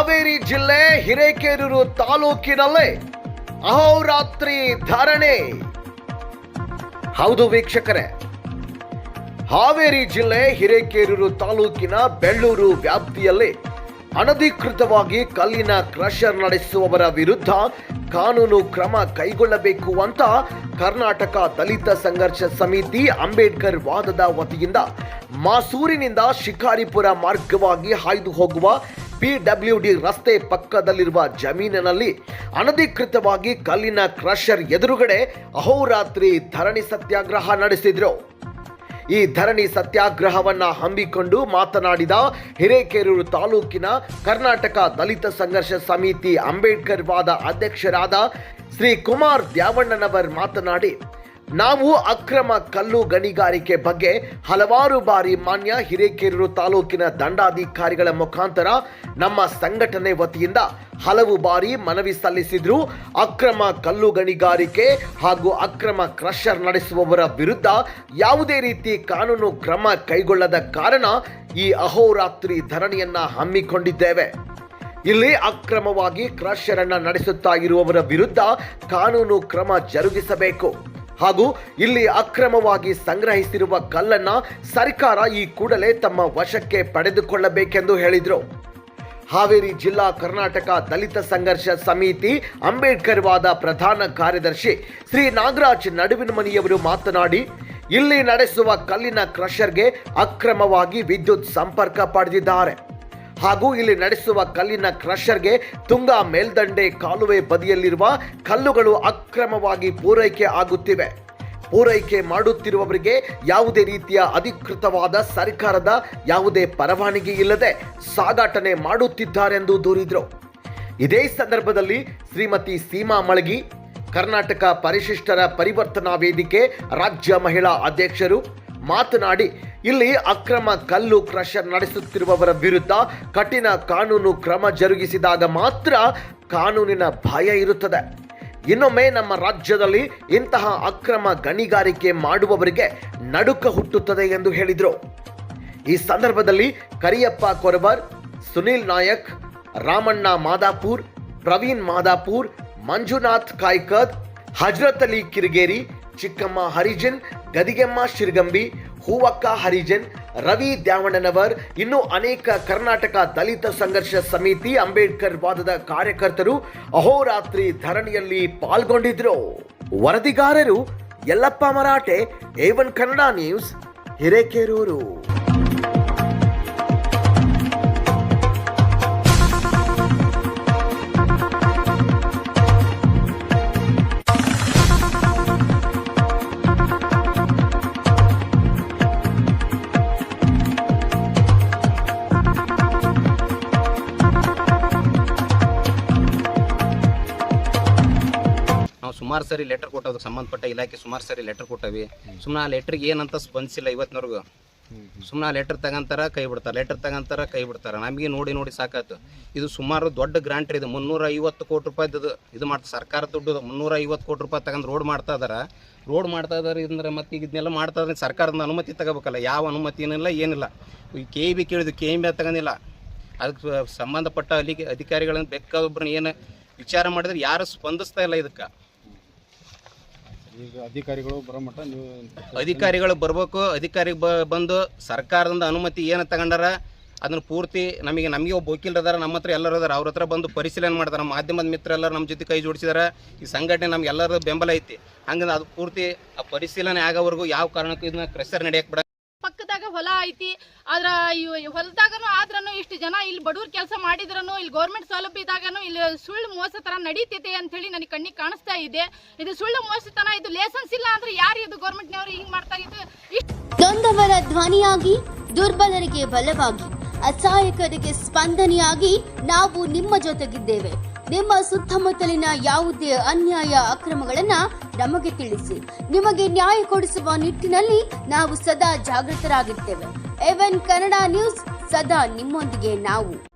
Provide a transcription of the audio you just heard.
ಹಾವೇರಿ ಜಿಲ್ಲೆ ಹಿರೇಕೇರೂರು ತಾಲೂಕಿನಲ್ಲೇ ಅಹೋರಾತ್ರಿ ಧರಣಿ. ಹೌದು ವೀಕ್ಷಕರೇ, ಹಾವೇರಿ ಜಿಲ್ಲೆ ಹಿರೇಕೇರೂರು ತಾಲೂಕಿನ ಬೆಳ್ಳೂರು ವ್ಯಾಪ್ತಿಯಲ್ಲಿ ಅನಧಿಕೃತವಾಗಿ ಕಲ್ಲಿನ ಕ್ರಷರ್ ನಡೆಸುವವರ ವಿರುದ್ಧ ಕಾನೂನು ಕ್ರಮ ಕೈಗೊಳ್ಳಬೇಕು ಅಂತ ಕರ್ನಾಟಕ ದಲಿತ ಸಂಘರ್ಷ ಸಮಿತಿ ಅಂಬೇಡ್ಕರ್ ವಾದದ ವತಿಯಿಂದ ಮಾಸೂರಿನಿಂದ ಶಿಕಾರಿಪುರ ಮಾರ್ಗವಾಗಿ ಹಾಯ್ದು ಹೋಗುವ ಪಿಡಬ್ಲ್ಯೂಡಿ ರಸ್ತೆ ಪಕ್ಕದಲ್ಲಿರುವ ಜಮೀನಿನಲ್ಲಿ ಅನಧಿಕೃತವಾಗಿ ಕಲ್ಲಿನ ಕ್ರಷರ್ ಎದುರುಗಡೆ ಅಹೋರಾತ್ರಿ ಧರಣಿ ಸತ್ಯಾಗ್ರಹ ನಡೆಸಿದ್ರು. ಈ ಧರಣಿ ಸತ್ಯಾಗ್ರಹವನ್ನ ಹಮ್ಮಿಕೊಂಡು ಮಾತನಾಡಿದ ಹಿರೇಕೆರೂರು ತಾಲೂಕಿನ ಕರ್ನಾಟಕ ದಲಿತ ಸಂಘರ್ಷ ಸಮಿತಿ ಅಂಬೇಡ್ಕರ್ ವಾದ ಅಧ್ಯಕ್ಷರಾದ ಶ್ರೀ ಕುಮಾರ್ ದ್ಯಾವಣ್ಣನವರ್ ಮಾತನಾಡಿ ನಾವು ಅಕ್ರಮ ಕಲ್ಲು ಗಣಿಗಾರಿಕೆ ಬಗ್ಗೆ ಹಲವಾರು ಬಾರಿ ಮಾನ್ಯ ಹಿರೇಕೆರೂರು ತಾಲೂಕಿನ ದಂಡಾಧಿಕಾರಿಗಳ ಮುಖಾಂತರ ನಮ್ಮ ಸಂಘಟನೆ ವತಿಯಿಂದ ಹಲವು ಬಾರಿ ಮನವಿ ಸಲ್ಲಿಸಿದ್ರು. ಅಕ್ರಮ ಕಲ್ಲು ಗಣಿಗಾರಿಕೆ ಹಾಗೂ ಅಕ್ರಮ ಕ್ರಷರ್ ನಡೆಸುವವರ ವಿರುದ್ಧ ಯಾವುದೇ ರೀತಿ ಕಾನೂನು ಕ್ರಮ ಕೈಗೊಳ್ಳದ ಕಾರಣ ಈ ಅಹೋರಾತ್ರಿ ಧರಣಿಯನ್ನ ಹಮ್ಮಿಕೊಂಡಿದ್ದೇವೆ. ಇಲ್ಲಿ ಅಕ್ರಮವಾಗಿ ಕ್ರಷರ್ ನಡೆಸುತ್ತಾ ಇರುವವರ ವಿರುದ್ಧ ಕಾನೂನು ಕ್ರಮ ಜರುಗಿಸಬೇಕು. ಹಾಗೂ ಇಲ್ಲಿ ಅಕ್ರಮವಾಗಿ ಸಂಗ್ರಹಿಸಿರುವ ಕಲ್ಲನ್ನ ಸರ್ಕಾರ ಈ ಕೂಡಲೇ ತಮ್ಮ ವಶಕ್ಕೆ ಪಡೆದುಕೊಳ್ಳಬೇಕೆಂದು ಹೇಳಿದರು. ಹಾವೇರಿ ಜಿಲ್ಲಾ ಕರ್ನಾಟಕ ದಲಿತ ಸಂಘರ್ಷ ಸಮಿತಿ ಅಂಬೇಡ್ಕರ್ ವಾದ ಪ್ರಧಾನ ಕಾರ್ಯದರ್ಶಿ ಶ್ರೀ ನಾಗರಾಜ್ ನಡುವಿನ ಮನೆಯವರು ಮಾತನಾಡಿ, ಇಲ್ಲಿ ನಡೆಸುವ ಕಲ್ಲಿನ ಕ್ರಷರ್ಗೆ ಅಕ್ರಮವಾಗಿ ವಿದ್ಯುತ್ ಸಂಪರ್ಕ ಪಡೆದಿದ್ದಾರೆ. ಹಾಗೂ ಇಲ್ಲಿ ನಡೆಸುವ ಕಲ್ಲಿನ ಕ್ರಷರ್ಗೆ ತುಂಗಾ ಮೇಲ್ದಂಡೆ ಕಾಲುವೆ ಬದಿಯಲ್ಲಿರುವ ಕಲ್ಲುಗಳು ಅಕ್ರಮವಾಗಿ ಪೂರೈಕೆ ಆಗುತ್ತಿವೆ. ಪೂರೈಕೆ ಮಾಡುತ್ತಿರುವವರಿಗೆ ಯಾವುದೇ ರೀತಿಯ ಅಧಿಕೃತವಾದ ಸರ್ಕಾರದ ಯಾವುದೇ ಪರವಾನಗಿ ಇಲ್ಲದೆ ಸಾಗಾಟನೆ ಮಾಡುತ್ತಿದ್ದಾರೆಂದು ದೂರಿದರು. ಇದೇ ಸಂದರ್ಭದಲ್ಲಿ ಶ್ರೀಮತಿ ಸೀಮಾ ಮಳಗಿ, ಕರ್ನಾಟಕ ಪರಿಶಿಷ್ಟರ ಪರಿವರ್ತನಾ ವೇದಿಕೆ ರಾಜ್ಯ ಮಹಿಳಾ ಅಧ್ಯಕ್ಷರು ಮಾತನಾಡಿ ಇಲ್ಲಿ ಅಕ್ರಮ ಕಲ್ಲು ಕ್ರಷರ್ ನಡೆಸುತ್ತಿರುವವರ ವಿರುದ್ಧ ಕಠಿಣ ಕಾನೂನು ಕ್ರಮ ಜರುಗಿಸಿದಾಗ ಮಾತ್ರ ಕಾನೂನಿನ ಭಯ ಇರುತ್ತದೆ. ಇನ್ನೊಮ್ಮೆ ನಮ್ಮ ರಾಜ್ಯದಲ್ಲಿ ಇಂತಹ ಅಕ್ರಮ ಗಣಿಗಾರಿಕೆ ಮಾಡುವವರಿಗೆ ನಡುಕ ಹುಟ್ಟುತ್ತದೆ ಎಂದು ಹೇಳಿದರು. ಈ ಸಂದರ್ಭದಲ್ಲಿ ಕರಿಯಪ್ಪ ಕೊರಬರ್ ಸುನಿಲ್ ನಾಯಕ್, ರಾಮಣ್ಣ ಮಾದಾಪುರ್, ಪ್ರವೀಣ್ ಮಾದಾಪುರ್, ಮಂಜುನಾಥ್ ಕಾಯ್ಕದ್, ಹಜರತ್ ಅಲಿ ಕಿರ್ಗೇರಿ, ಚಿಕ್ಕಮ್ಮ ಹರಿಜನ್, ಗದಿಗೆಮ್ಮ ಶಿರ್ಗಂಬಿ ಹೂವಕ್ಕ ಹರಿಜನ್, ರವಿ ದ್ಯಾವಣ್ಣನವರ್ ಇನ್ನು ಅನೇಕ ಕರ್ನಾಟಕ ದಲಿತ ಸಂಘರ್ಷ ಸಮಿತಿ ಅಂಬೇಡ್ಕರ್ ವಾದದ ಕಾರ್ಯಕರ್ತರು ಅಹೋರಾತ್ರಿ ಧರಣಿಯಲ್ಲಿ ಪಾಲ್ಗೊಂಡಿದ್ರು. ವರದಿಗಾರರು ಯಲ್ಲಪ್ಪ ಮರಾಠೆ ಏವನ್ ಕನ್ನಡ ನ್ಯೂಸ್ ಹಿರೇಕೆರೂರು. ಸುಮಾರು ಸರಿ ಲೆಟರ್ ಕೊಟ್ಟು ಅದಕ್ಕೆ ಸಂಬಂಧಪಟ್ಟ ಇಲಾಖೆ ಸುಮಾರು ಸರಿ ಲೆಟರ್ ಕೊಟ್ಟವಿ. ಸುಮ್ಮನೆ ಆ ಲೆಟ್ರಿಗೆ ಏನಂತ ಸ್ಪಂದಿಸಿಲ್ಲ ಇವತ್ತಿನವರೆಗೂ ಸುಮ್ಮನೆ ಆ ಲೆಟರ್ ತಗೊಂತಾರ, ಕೈ ಬಿಡ್ತಾರೆ. ಲೆಟರ್ ತಗೊಂತಾರ, ಕೈ ಬಿಡ್ತಾರೆ. ನಮಗೆ ನೋಡಿ ನೋಡಿ ಸಾಕಾಯ್ತು. ಇದು ಸುಮಾರು ದೊಡ್ಡ ಗ್ರಾಂಟ್ ಇದು. ಮುನ್ನೂರ ಕೋಟಿ ರೂಪಾಯಿದು ಇದು. ಮಾಡ್ತಾರೆ ಸರ್ಕಾರ ದುಡ್ಡು ಮುನ್ನೂರ ಐವತ್ತು ಕೋಟಿ ರೂಪಾಯಿ ತಗೊಂಡು ರೋಡ್ ಮಾಡ್ತಾ ಇದಾರೆ. ರೋಡ್ ಮಾಡ್ತಾ ಇದಾರೆ ಅಂದ್ರೆ ಮತ್ತೆ ಇದನ್ನೆಲ್ಲ ಮಾಡ್ತಾ ಇದ್ರೆ. ಸರ್ಕಾರದ ಅನುಮತಿ ತಗೋಬೇಕಲ್ಲ. ಯಾವ ಅನುಮತಿ ಏನಿಲ್ಲ ಏನಿಲ್ಲ. ಈ ಕೆ ಬಿ ಕೇಳಿದ್ವಿ ಕೆ ಬಿ ತಗೊಂಡಿಲ್ಲ. ಅದಕ್ಕೆ ಸಂಬಂಧಪಟ್ಟ ಅಲ್ಲಿಗೆ ಅಧಿಕಾರಿಗಳನ್ನ ಬೇಕಾದೊಬ್ಬರನ್ನ ಏನು ವಿಚಾರ ಮಾಡಿದ್ರೆ ಯಾರು ಸ್ಪಂದಿಸ್ತಾ ಇಲ್ಲ ಇದಕ್ಕೆ. ಅಧಿಕಾರಿಗಳು ಬರೋ ಮಟ್ಟ ನೀವು ಅಧಿಕಾರಿಗಳು ಬರ್ಬೇಕು, ಅಧಿಕಾರಿ ಬಂದು ಸರ್ಕಾರದಿಂದ ಅನುಮತಿ ಏನು ತಗೊಂಡಾರ, ಅದನ್ನ ಪೂರ್ತಿ ನಮಗೆ ನಮಗೆ ಒಬ್ಬ ವಕೀಲರು ನಮ್ಮ ಹತ್ರ ಎಲ್ಲರೂ ಅದಾರ, ಅವ್ರ ಹತ್ರ ಬಂದು ಪರಿಶೀಲನೆ ಮಾಡ್ತಾರೆ, ಮಾಧ್ಯಮದ ಮಿತ್ರ ಎಲ್ಲರೂ ನಮ್ಮ ಜೊತೆ ಕೈ ಜೋಡಿಸಿದಾರೆ, ಈ ಸಂಘಟನೆ ನಮ್ಗೆ ಎಲ್ಲರ ಬೆಂಬಲ ಐತಿ. ಹಂಗಂದ್ರೆ ಅದು ಪೂರ್ತಿ ಆ ಪರಿಶೀಲನೆ ಆಗೋವರೆಗೂ ಯಾವ ಕಾರಣಕ್ಕೂ ಇದನ್ನ ಕ್ರೆಷರ್ ನಡೆಯಕ್ಕೆ ಬಿಡ ಪಕ್ಕದಾಗ ಹೊಲ ಐತಿ, ಆದ್ರ ಹೊಲದಾಗನು ಆದ್ರೂ ಇಷ್ಟು ಜನ ಇಲ್ಲಿ ಬಡವ್ರ ಕೆಲಸ ಮಾಡಿದ್ರನು, ಇಲ್ಲಿ ಗೌರ್ಮೆಂಟ್ ಸೌಲಭ್ಯ ಇದ್ದಾಗನು ಇಲ್ಲಿ ಸುಳ್ಳು ಮೋಸ ತರ ನಡೀತೈತೆ ಅಂತ ಹೇಳಿ ನನಗೆ ಕಣ್ಣಿಗೆ ಕಾಣಿಸ್ತಾ ಇದೆ. ಇದು ಸುಳ್ಳು ಮೋಸತನ, ಇದು ಲೇಸನ್ಸ್ ಇಲ್ಲ ಅಂದ್ರೆ ಯಾರು ಇದು ಗೌರ್ಮೆಂಟ್ನವರು ಹಿಂಗ್ ಮಾಡ್ತಾ ಇದ್ದು? ನೊಂದವರ ಧ್ವನಿಯಾಗಿ, ದುರ್ಬಲರಿಗೆ ಬಲವಾಗಿ, ಅಸಹಾಯಕರಿಗೆ ಸ್ಪಂದನೆಯಾಗಿ ನಾವು ನಿಮ್ಮ ಜೊತೆಗಿದ್ದೇವೆ. ನಿಮ್ಮ ಸುತ್ತಮುತ್ತಲಿನ ಯಾವುದೇ ಅನ್ಯಾಯ, ಅಕ್ರಮಗಳನ್ನ ನಮಗೆ ತಿಳಿಸಿ. ನಿಮಗೆ ನ್ಯಾಯ ಕೊಡಿಸುವ ನಿಟ್ಟಿನಲ್ಲಿ ನಾವು ಸದಾ ಜಾಗೃತರಾಗಿರ್ತೇವೆ. ಎವೆನ್ ಕನ್ನಡ ನ್ಯೂಸ್ ಸದಾ ನಿಮ್ಮೊಂದಿಗೆ ನಾವು.